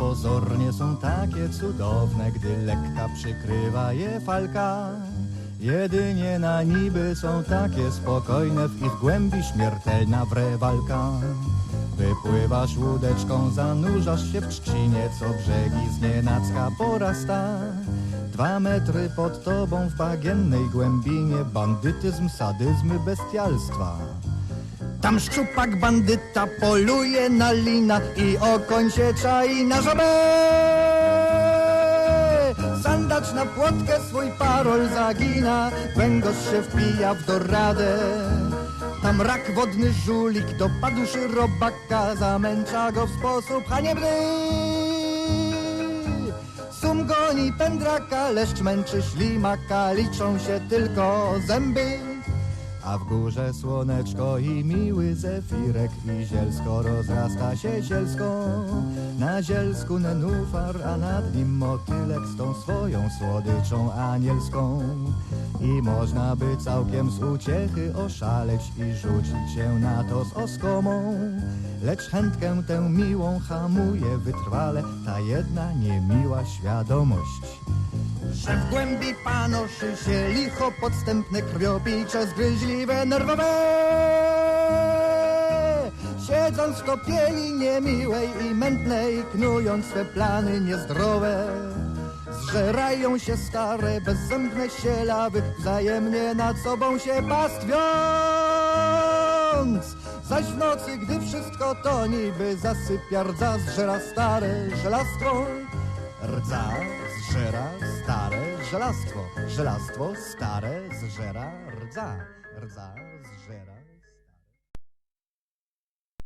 pozornie są takie cudowne, gdy lekka przykrywa je falka. Jedynie na niby są takie spokojne, w ich głębi śmiertelna wre walka. Wypływasz łódeczką, zanurzasz się w trzcinie, co brzegi z nienacka porasta. Dwa metry pod tobą w bagiennej głębinie, bandytyzm, sadyzmy, bestialstwa. Tam szczupak bandyta poluje na lina i okoń się czai na żabę. Sandacz na płotkę swój parol zagina, węgorz się wpija w doradę. Tam rak wodny żulik dopadł robaka, zamęcza go w sposób haniebny. Sum goni pędraka, leszcz męczy ślimaka, liczą się tylko zęby. A w górze słoneczko i miły zefirek i zielsko rozrasta się zielsko. Na zielsku nenufar, a nad nim motylek z tą swoją słodyczą anielską. I można by całkiem z uciechy oszaleć i rzucić się na to z oskomą. Lecz chętkę tę miłą hamuje wytrwale ta jedna niemiła świadomość. Że w głębi panoszy się licho podstępne krwiobicze zgryźliwe nerwowe. Siedząc w topieli niemiłej i mętnej, knując swe plany niezdrowe. Zżerają się stare, bezzębne sielawy, wzajemnie nad sobą się pastwiąc. Zaś w nocy, gdy wszystko to niby zasypia, rdza zżera stare żelastwo. Rdza zżera stare żelastwo. Żelastwo stare zżera rdza. Rdza zżera